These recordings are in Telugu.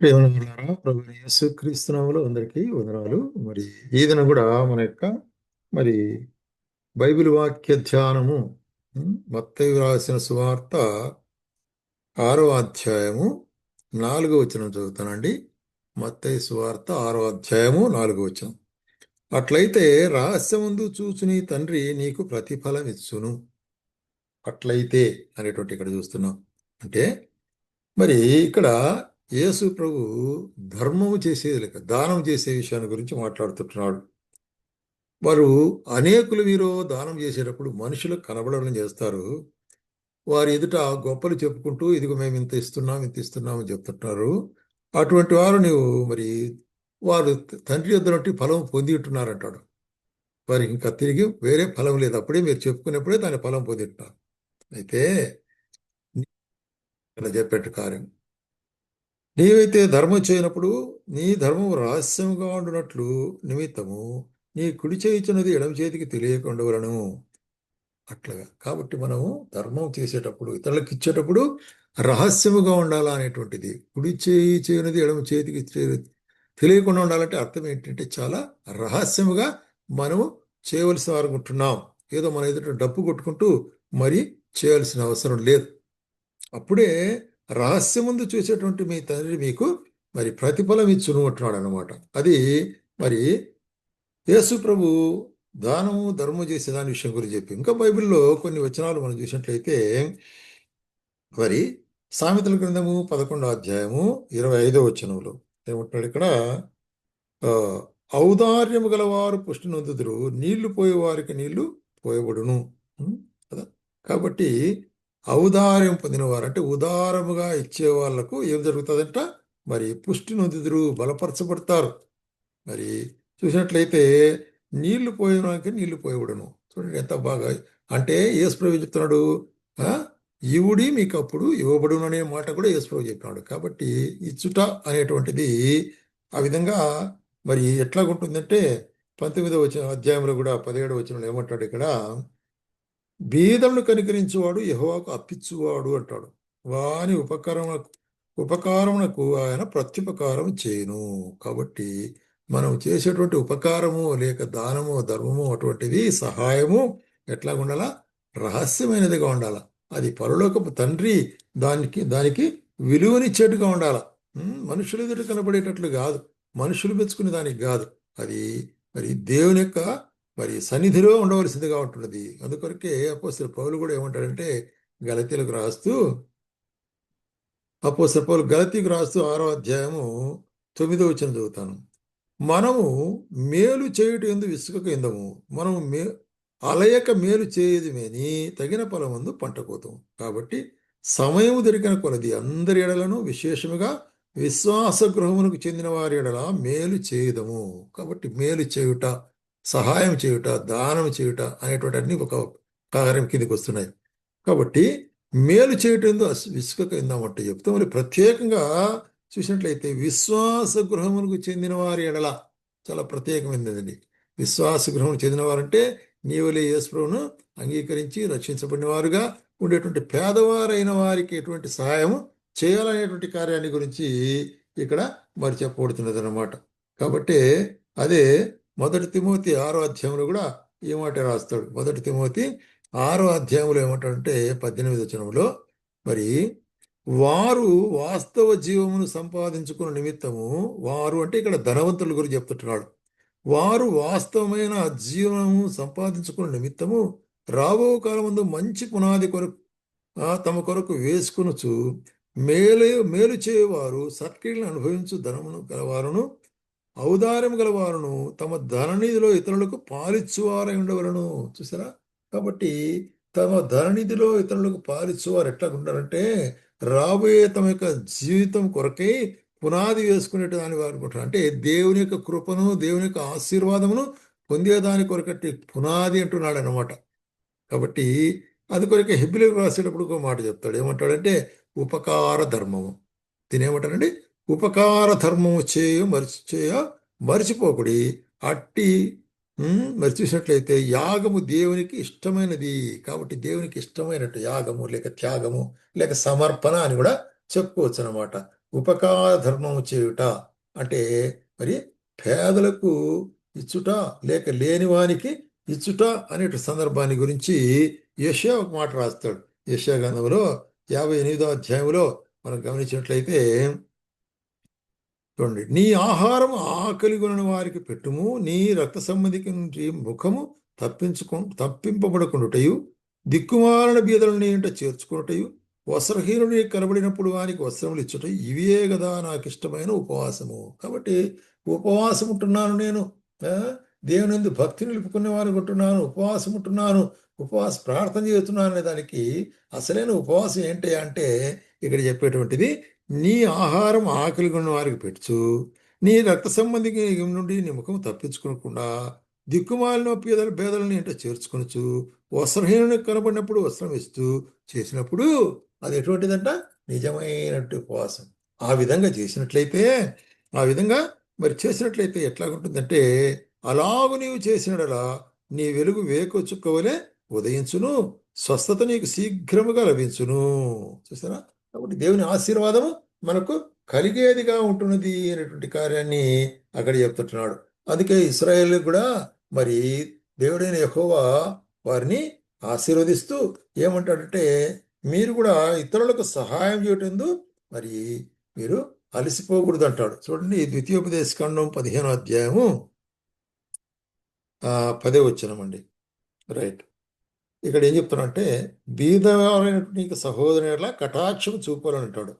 ప్రేమనులారా ప్రభు యేసు క్రీస్తునాములు అందరికీ వందనాలు. మరి ఈ దినం కూడా మన యొక్క మరి బైబిల్ వాక్య ధ్యానము ఉమ్, రాసిన సువార్త ఆరో అధ్యాయము నాలుగో వచనం చదువుతానండి. మత్తయి సువార్త ఆరో అధ్యాయము నాలుగో వచనం. అట్లయితే రహస్యముందు చూచుని తండ్రి నీకు ప్రతిఫలం ఇచ్చును. అట్లయితే అనేటువంటి ఇక్కడ చూస్తున్నాం. అంటే మరి ఇక్కడ యేసు ప్రభు ధర్మము చేసేది లేక దానం చేసే విషయాన్ని గురించి మాట్లాడుతున్నాడు వారు అనేకులు వీరు దానం చేసేటప్పుడు మనుషులు కనబడడం చేస్తారు. వారి ఎదుట గొప్పలు చెప్పుకుంటూ ఇదిగో మేము ఇంత ఇస్తున్నాం ఇంత ఇస్తున్నాం అని చెప్తుంటున్నారు అటువంటి వారు నీవు మరి వారు తండ్రి యొద్ద ఫలం పొంది ఉంటున్నారంటాడు వారి ఇంకా తిరిగి వేరే ఫలం లేదు. అప్పుడే మీరు చెప్పుకున్నప్పుడే దాని ఫలం పొంది అయితే చెప్పేట కార్యం. నీవైతే ధర్మం చేయనప్పుడు నీ ధర్మం రహస్యంగా ఉండునట్లు నిమిత్తము నీ కుడి చేయించినది ఎడమ చేతికి తెలియకుండా వలను. అట్లాగా. కాబట్టి మనము ధర్మం చేసేటప్పుడు ఇతరులకు ఇచ్చేటప్పుడు రహస్యముగా ఉండాలా అనేటువంటిది. కుడి చేయి చేయనది ఎడమ చేతికి తెలియకుండా ఉండాలంటే అర్థం ఏంటంటే చాలా రహస్యముగా మనము చేయవలసిన వారు ఉంటున్నాం ఏదో మన ఎదుట డప్పు కొట్టుకుంటూ మరి చేయాల్సిన అవసరం లేదు. అప్పుడే రహస్యముందు చూసేటువంటి మీ తండ్రి మీకు మరి ప్రతిఫలం ఇచ్చును అంటున్నాడు అనమాట అది మరి యేసు ప్రభు దానము ధర్మం చేసే దాని విషయం గురించి చెప్పి ఇంకా బైబిల్లో కొన్ని వచనాలు మనం చూసినట్లయితే మరి సామెతల గ్రంథము పదకొండో అధ్యాయము ఇరవై ఐదో వచనంలో ఏమంటున్నాడు ఇక్కడ? ఔదార్యము గలవారు పుష్టి నొందుదురు నీళ్ళు పోయేవారికి నీళ్ళు పోయబడును. కదా? కాబట్టి ఔదార్యం పొందినవారు. అంటే ఉదారముగా ఇచ్చే వాళ్ళకు ఏం జరుగుతుందంట? మరి పుష్టి నొందుదురు బలపరచబడతారు. మరి చూసినట్లయితే నీళ్ళు పోయడానికి నీళ్ళు పోయబడును. చూడండి ఎంత బాగా. అంటే ఏసుప్రభు చెప్తున్నాడు? ఇవుడి మీకు అప్పుడు ఇవ్వబడును అనే మాట కూడా ఏసుప్రభు చెప్పినాడు. కాబట్టి ఇచ్చుట అనేటువంటిది ఆ విధంగా మరి ఎట్లా ఉంటుందంటే పంతొమ్మిదో వచ్చిన అధ్యాయంలో కూడా పదిహేడు వచ్చిన ఏమంటాడు ఇక్కడ? బీదలను కనికరించువాడు యహోవాకు అప్పిచ్చువాడు అంటాడు. వాని ఉపకరణ ఉపకారమునకు ఆయన ప్రత్యుపకారం చేయను. కాబట్టి మనం చేసేటువంటి ఉపకారము లేక దానము ధర్మము అటువంటిది సహాయము ఎట్లా ఉండాలా రహస్యమైనదిగా ఉండాల? అది పరలోకపు తండ్రి దానికి దానికి విలువనిచ్చేట్టుగా ఉండాల? మనుషుల ఎదుట కనబడేటట్లు కాదు. మనుషులు మెచ్చుకునే దానికి కాదు. అది మరి దేవుని యొక్క మరి సన్నిధిలో ఉండవలసిందిగా ఉంటున్నది. అందుకొరకే అపోస్తల పౌలు కూడా ఏమంటాడంటే గలతీలకు రాస్తూ అపోస్తల పౌలు గలతీకి రాస్తూ ఆరో అధ్యాయము తొమ్మిదో వచ్చిన చదువుతాను. మనము మేలు చేయుట ఎందు విసుక ఎందము మనము మే అలయక మేలు చేయదుమేని తగిన పొలమందు పంట కోతాం కాబట్టి సమయం దొరికిన కొలది అందరి ఎడలను విశేషముగా విశ్వాస గృహమునకు చెందిన వారి ఎడల మేలు చేయదము. కాబట్టి మేలు చేయుట సహాయం చేయుట దానం చేయుట అనేటువంటి అన్ని ఒక కార్యం కిందకి వస్తున్నాయి. కాబట్టి మేలు చేయటం విసుకక ఇందామంటే చెప్తాం. మరి ప్రత్యేకంగా చూసినట్లయితే విశ్వాస గృహములకు చెందిన వారి ఎడల చాలా ప్రత్యేకమైనదండి. విశ్వాస గృహం చెందిన వారంటే నీవులే యేసుప్రభును అంగీకరించి రక్షించబడిన వారుగా ఉండేటువంటి పేదవారైన వారికి ఎటువంటి సహాయం చేయాలనేటువంటి కార్యాన్ని గురించి ఇక్కడ మరి చెప్పబడుతున్నది అనమాట కాబట్టి అదే మొదటి తిమోతి ఆరో అధ్యాయంలో కూడా ఈ మాట రాస్తాడు. మొదటి తిమోతి ఆరో అధ్యాయంలో ఏమంటాడంటే పద్దెనిమిది వచనంలో మరి వారు వాస్తవ జీవమును సంపాదించుకున్న నిమిత్తము వారు అంటే ఇక్కడ ధనవంతుల గురించి చెప్తున్నాడు వారు వాస్తవమైన జీవనము సంపాదించుకున్న నిమిత్తము రాబో కాలమందు మంచి పునాది కొరకు తమ కొరకు వేసుకునుచు మేలు మేలు చేయవారు సత్క్రియలను అనుభవించు ధనమును గలవారును ఔదార్యం గలవారును తమ ధననిధిలో ఇతరులకు పాలిచ్చువారై ఉండవలను. చూసారా? కాబట్టి తమ ధననిధిలో ఇతరులకు పాలిచ్చువారు ఎట్లా ఉంటారంటే రాబోయే తమ యొక్క జీవితం కొరకై పునాది వేసుకునే దాని వారు అనుకుంటారు. అంటే దేవుని యొక్క కృపను దేవుని యొక్క ఆశీర్వాదమును పొందేదాని కొరకట్టి పునాది అంటున్నాడు అనమాట కాబట్టి అది కొరకే హెబ్బిలకు రాసేటప్పుడు ఒక మాట చెప్తాడు. ఏమంటాడంటే ఉపకార ధర్మము. దీని ఏమంటారండి? ఉపకార ధర్మము చేయు మరిచి చేయ మరిచిపోకుడి. అట్టి ఉమ్, మరి చూసినట్లయితే యాగము దేవునికి ఇష్టమైనది. కాబట్టి దేవునికి ఇష్టమైనట్టు యాగము లేక త్యాగము లేక సమర్పణ అని కూడా చెప్పుకోవచ్చు అనమాట ఉపకార ధర్మము చేయుట అంటే మరి పేదలకు ఇచ్చుట లేక లేని వానికి ఇచ్చుట అనే సందర్భాన్ని గురించి యెషయా ఒక మాట రాస్తాడు. యెషయా గంధంలో యాభై ఎనిమిదో అధ్యాయంలో మనం గమనించినట్లయితే చూడండి నీ ఆహారం ఆకలి కొనని వారికి పెట్టుము నీ రక్త సంబంధికి నుంచి ముఖము తప్పించుకు తప్పింపబడకుండుటయు దిక్కుమాలిన బీదలని ఏంట చేర్చుకున్నటయు వస్త్రహీనుడి కనబడినప్పుడు వానికి వస్త్రములు ఇచ్చుట ఇవే కదా నాకు ఇష్టమైన ఉపవాసము. కాబట్టి ఉపవాసం ఉంటున్నాను నేను దేవుని భక్తి నిలుపుకునే వారు ఉంటున్నాను ఉపవాసం ఉంటున్నాను ఉపవాస ప్రార్థన చేస్తున్నాను అనే దానికి అసలైన ఉపవాసం ఏంటి అంటే ఇక్కడ చెప్పేటువంటిది నీ ఆహారం ఆకలి వారికి పెట్టు నీ రక్త సంబంధికి నుండి నీ ముఖం తప్పించుకోకుండా దిక్కుమాలిన పేదల భేదలను ఏంటో చేర్చుకొనొచ్చు వస్త్రహీనుని కనబడినప్పుడు వస్త్రం ఇస్తూ చేసినప్పుడు అది ఎటువంటిదంట? నిజమైనట్టు ఉపవాసం. ఆ విధంగా చేసినట్లయితే ఆ విధంగా మరి చేసినట్లయితే ఎట్లాగుంటుందంటే అలాగు నీవు చేసినడలా నీ వెలుగు వేకు చుక్కవలే ఉదయించును స్వస్థత నీకు శీఘ్రముగా లభించును. చూసారా? కాబట్టి దేవుని ఆశీర్వాదము మనకు కలిగేదిగా ఉంటున్నది అనేటువంటి కార్యాన్ని అక్కడ చెప్తున్నాడు అందుకే ఇస్రాయేల్ కూడా మరి దేవుడైన యెహోవా వారిని ఆశీర్వదిస్తూ ఏమంటాడంటే మీరు కూడా ఇతరులకు సహాయం చేయటందు మరి మీరు అలసిపోకూడదు అంటాడు చూడండి ద్వితీయోపదేశ ఖండం పదిహేనో అధ్యాయము పదే వచ్చినమండి రైట్. ఇక్కడ ఏం చెప్తున్నానంటే బీదవారైనటువంటి నీకు సహోదరుల కటాక్షం చూపాలని అంటాడు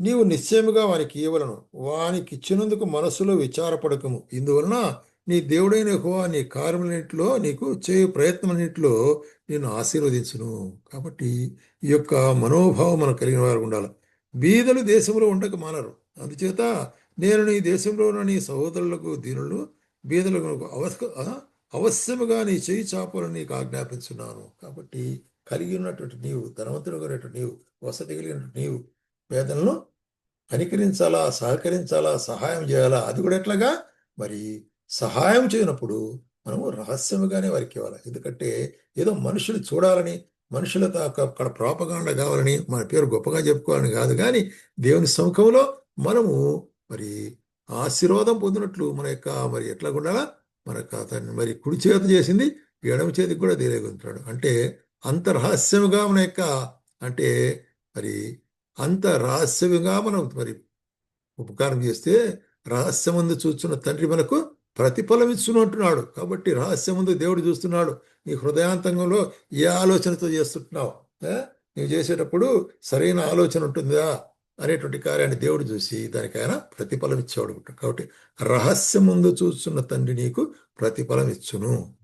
నీవు నిశ్చయముగా వానికి ఇవ్వలను వానికి ఇచ్చినందుకు మనస్సులో విచారపడకము. ఇందువలన నీ దేవుడైన హోవా నీ కార్యములన్నింటిలో నీకు చేయు ప్రయత్నమన్నింటిలో నేను ఆశీర్వదించును. కాబట్టి ఈ యొక్క మనోభావం మనం కలిగిన వారు ఉండాలి. బీదలు దేశంలో ఉండక మానరు. అందుచేత నేను నీ దేశంలో ఉన్న నీ సహోదరులకు దీనులు బీదలకు అవస్క అవశ్యముగా నీ చేయి చాపాలని నీకు ఆజ్ఞాపించున్నాను. కాబట్టి కలిగి ఉన్నటువంటి నీవు ధనవంతుడు కలిగినటువంటి నీవు వసతి కలిగినటువంటి నీవు పేదలను కనికరించాలా సహకరించాలా సహాయం చేయాలా అది కూడా ఎట్లాగా? మరి సహాయం చేయనప్పుడు మనము రహస్యముగానే వారికి ఇవ్వాలి. ఎందుకంటే ఏదో మనుషులు చూడాలని మనుషులతో అక్కడ ప్రాపగాండ కావాలని మన పేరు గొప్పగా చెప్పుకోవాలని కాదు. కానీ దేవుని సముఖంలో మనము మరి ఆశీర్వాదం పొందినట్లు మన యొక్క మరి ఎట్లా ఉండాలా మనకు అతన్ని మరి కుడి చేతి చేసింది ఎడమ చేతికి కూడా తెలియకుంటున్నాడు అంటే అంత రహస్యముగా మన యొక్క అంటే మరి అంత రహస్యముగా మనం మరి ఉపకారం చేస్తే రహస్యముందు చూస్తున్న తండ్రి మనకు ప్రతిఫలం ఇస్తున్నట్టున్నాడు కాబట్టి కాబట్టి రహస్యమందు దేవుడు చూస్తున్నాడు. నీ హృదయాంతంగంలో ఏ ఆలోచనతో చేస్తుంటున్నావు? నువ్వు చేసేటప్పుడు సరైన ఆలోచన ఉంటుందా? అనేటువంటి కార్యాన్ని దేవుడు చూసి దానికి ఆయన ప్రతిఫలం ఇచ్చేవాడు కాబట్టి రహస్యం ముందు చూస్తున్న తండ్రి నీకు ప్రతిఫలం ఇచ్చును.